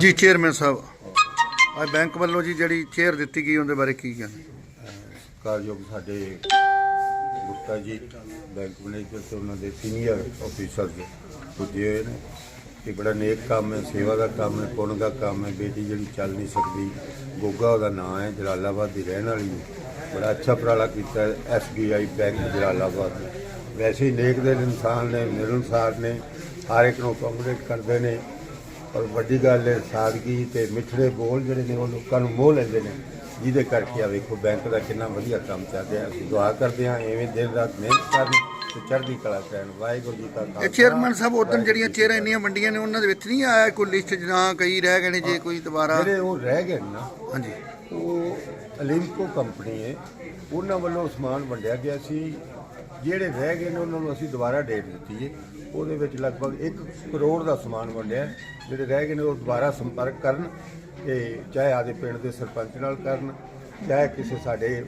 ਜੀ ਚੇਅਰਮੈਨ ਸਾਹਿਬ, ਅੱਜ ਬੈਂਕ ਵੱਲੋਂ ਜੀ ਜਿਹੜੀ ਚੇਅਰ ਦਿੱਤੀ ਗਈ, ਉਹਦੇ ਬਾਰੇ ਕੀ ਕਹਿੰਦੇ ਕਾਰਜੋਗ ਸਾਡੇ ਗੁਪਤਾ ਜੀ, ਬੈਂਕ ਮੈਨੇਜਰ ਤੇ ਉਹਨਾਂ ਦੇ ਸੀਨੀਅਰ ਅਫੀਸਰਸ ਪੁੱਜੇ ਹੋਏ ਨੇ। ਇਹ ਬੜਾ ਨੇਕ ਕੰਮ ਹੈ, ਸੇਵਾ ਦਾ ਕੰਮ ਹੈ, ਪੁੰਨ ਦਾ ਕੰਮ ਹੈ, ਬੇਟੀ ਜਿਹੜੀ ਚੱਲ ਨਹੀਂ ਸਕਦੀ, ਗੋਗਾ ਉਹਦਾ ਨਾਂ ਹੈ, ਜਲਾਲਾਬਾਦ ਦੀ ਰਹਿਣ ਵਾਲੀ ਹੈ। ਬੜਾ ਅੱਛਾ ਉਪਰਾਲਾ ਕੀਤਾ ਹੈ ਐਸਬੀਆਈ ਬੈਂਕ ਜਲਾਲਾਬਾਦ ਵੈਸੇ ਹੀ ਨੇਕ ਦੇ ਇਨਸਾਨ ਨੇ ਮਿਲਣਸਾਰ ਨੇ, ਹਰ ਇੱਕ ਨੂੰ ਅਕੋਮੋਡੇਟ ਕਰਦੇ ਨੇ। ਔਰ ਵੱਡੀ ਗੱਲ ਹੈ, ਸਾਦਗੀ ਤੇ ਮਿੱਠੜੇ ਬੋਲ ਜਿਹੜੇ ਨੇ, ਉਹ ਲੋਕਾਂ ਨੂੰ ਮੋਹ ਲੈਂਦੇ ਨੇ। ਜਿਹਦੇ ਕਰਕੇ ਆ ਵੇਖੋ, ਬੈਂਕ ਦਾ ਕਿੰਨਾ ਵਧੀਆ ਕੰਮ ਚੱਲ ਰਿਹਾ ਅਸੀਂ ਦੁਆ ਕਰਦੇ ਹਾਂ, ਐਵੇਂ ਦਿਨ ਰਾਤ ਮਿਹਨਤ ਕਰਨ। ਤੇ ਚੜ੍ਹਦੀ ਕਲਾ ਕਰਨ ਵਾਹਿਗੁਰੂ ਜੀ ਕਾ ਇਹ ਚੇਅਰਮੈਨ ਸਾਹਿਬ ਉਦੋਂ ਜਿਹੜੀਆਂ ਚੇਅਰਾਂ ਇੰਨੀਆਂ ਵੰਡੀਆਂ ਨੇ ਉਹਨਾਂ ਦੇ ਵਿੱਚ ਨਹੀਂ ਆਇਆ ਕੋਈ ਲਿਸਟ ਜਾਂ ਕਈ ਰਹਿ ਗਏ ਨੇ ਜੇ ਕੋਈ ਦੁਬਾਰਾ? ਜਿਹੜੇ ਉਹ ਰਹਿ ਗਏ ਨੇ ਨਾ ਹਾਂਜੀ। ਉਹ ਅਲਿੰਕੋ ਕੰਪਨੀ ਹੈ ਉਹਨਾਂ ਵੱਲੋਂ ਸਮਾਨ ਵੰਡਿਆ ਗਿਆ ਸੀ। ਜਿਹੜੇ ਰਹਿ ਗਏ ਨੇ ਉਹਨਾਂ ਨੂੰ ਅਸੀਂ ਦੁਬਾਰਾ ਡੇਟ ਦਿੱਤੀ ਹੈ। ਉਹਦੇ ਵਿੱਚ ਲਗਭਗ 1 ਕਰੋੜ ਦਾ ਸਮਾਨ ਵੰਡਿਆ। ਹੈ। ਜਿਹੜੇ ਰਹਿ ਗਏ ਨੇ ਉਹ ਦੁਬਾਰਾ ਸੰਪਰਕ ਕਰਨ ਤੇ ਚਾਹੇ ਆਦੇ ਪਿੰਡ ਦੇ ਸਰਪੰਚ ਨਾਲ ਕਰਨ ਚਾਹੇ ਕਿਸੇ ਸਾਡੇ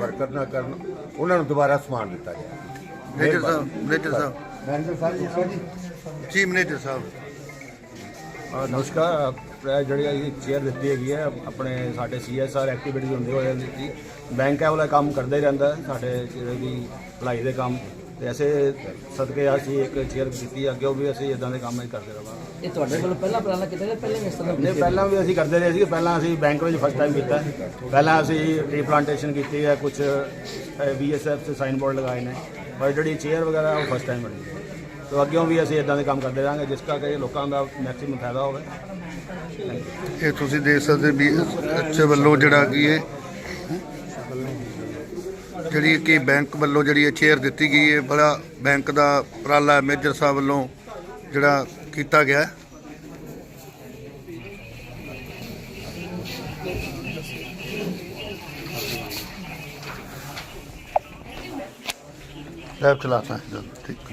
ਵਰਕਰ ਨਾਲ ਕਰਨ ਉਹਨਾਂ ਨੂੰ ਦੁਬਾਰਾ ਸਮਾਨ ਦਿੱਤਾ ਜਾਏ ਮੈਨੇਜਰ ਸਾਹਿਬ ਮੈਨੇਜਰ ਸਾਹਿਬ। ਮੈਨੇਜਰ ਸਾਹਿਬ ਜੀ ਸੋ ਜੀ। ਜੀ ਮੈਨੇਜਰ ਸਾਹਿਬ। ਅ, ਨਮਸਕਾਰ ਜਿਹੜੀ ਇਹ ਚੇਅਰ ਦਿੱਤੀ ਹੈਗੀ ਹੈ ਆਪਣੇ ਸਾਡੇ ਸੀਐਸਆਰ ਐਕਟੀਵਿਟੀਜ਼ ਹੁੰਦੇ ਹੋਏ ਦਿੱਤੀ ਬੈਂਕ ਹੈ ਉਹਦਾ ਕੰਮ ਕਰਦਾ ਹੀ ਰਹਿੰਦਾ ਹੈ, ਸਾਡੇ ਜਿਹੜੇ ਵੀ ਭਲਾਈ ਦੇ ਕੰਮ। ਤੇ ਐਸੇ ਸਦਕੇ ਅਸੀਂ ਇੱਕ ਚੇਅਰ ਦਿੱਤੀ ਅੱਗੇ ਵੀ ਅਸੀਂ ਇਦਾਂ ਦੇ ਕੰਮ ਹੀ ਕਰਦੇ ਰਹਾਂਗੇ ਇਹ ਤੁਹਾਡੇ ਕੋਲ ਪਹਿਲਾ ਪ੍ਰਾਲਾ ਕੀਤਾ ਗਿਆ ਪਹਿਲੇ ਵੀ ਇਸ ਤਰ੍ਹਾਂ ਨਹੀਂ ਪਹਿਲਾਂ ਵੀ ਅਸੀਂ ਕਰਦੇ ਰਹੇ ਸੀ ਪਹਿਲਾਂ ਅਸੀਂ ਬੈਂਕ ਵਿੱਚ ਫਸਟ ਟਾਈਮ ਕੀਤਾ ਹੈ। ਪਹਿਲਾਂ ਅਸੀਂ ਟੀ ਪਲਾਂਟੇਸ਼ਨ ਕੀਤੀ ਹੈ ਕੁਝ ਬੀਐਸਐਫ ਦੇ ਸਾਈਨ ਬੋਰਡ ਲਗਾਏ ਨੇ। ਪਰ ਜਿਹੜੀ ਚੇਅਰ ਵਗੈਰਾ, ਉਹ ਫਸਟ ਟਾਈਮ ਬਣੀ ਹੈ। ਤੋ ਅੱਗੇ ਵੀ ਅਸੀਂ ਇਦਾਂ ਦੇ ਕੰਮ ਕਰਦੇ ਰਹਾਂਗੇ, ਜਿਸ ਕਰਕੇ ਲੋਕਾਂ ਦਾ ਮੈਕਸਿਮਮ ਫਾਇਦਾ ਹੋਵੇ ਇਹ ਤੁਸੀਂ ਦੇਖ ਸਕਦੇ ਵੀ ਅੱਛੇ ਵੱਲੋਂ ਜਿਹੜਾ ਕੀ ਹੈ ਜਿਹੜੀ ਕਿ ਬੈਂਕ ਵੱਲੋਂ ਜਿਹੜੀ ਇਹ ਚੇਅਰ ਦਿੱਤੀ ਗਈ ਹੈ, ਬੜਾ ਬੈਂਕ ਦਾ ਉਪਰਾਲਾ ਮੇਜਰ ਸਾਹਿਬ ਵੱਲੋਂ ਜਿਹੜਾ ਕੀਤਾ ਗਿਆ ਹੈ। ਲੈਬ ਚਲਾਤਾ ਹੈ। ਠੀਕ।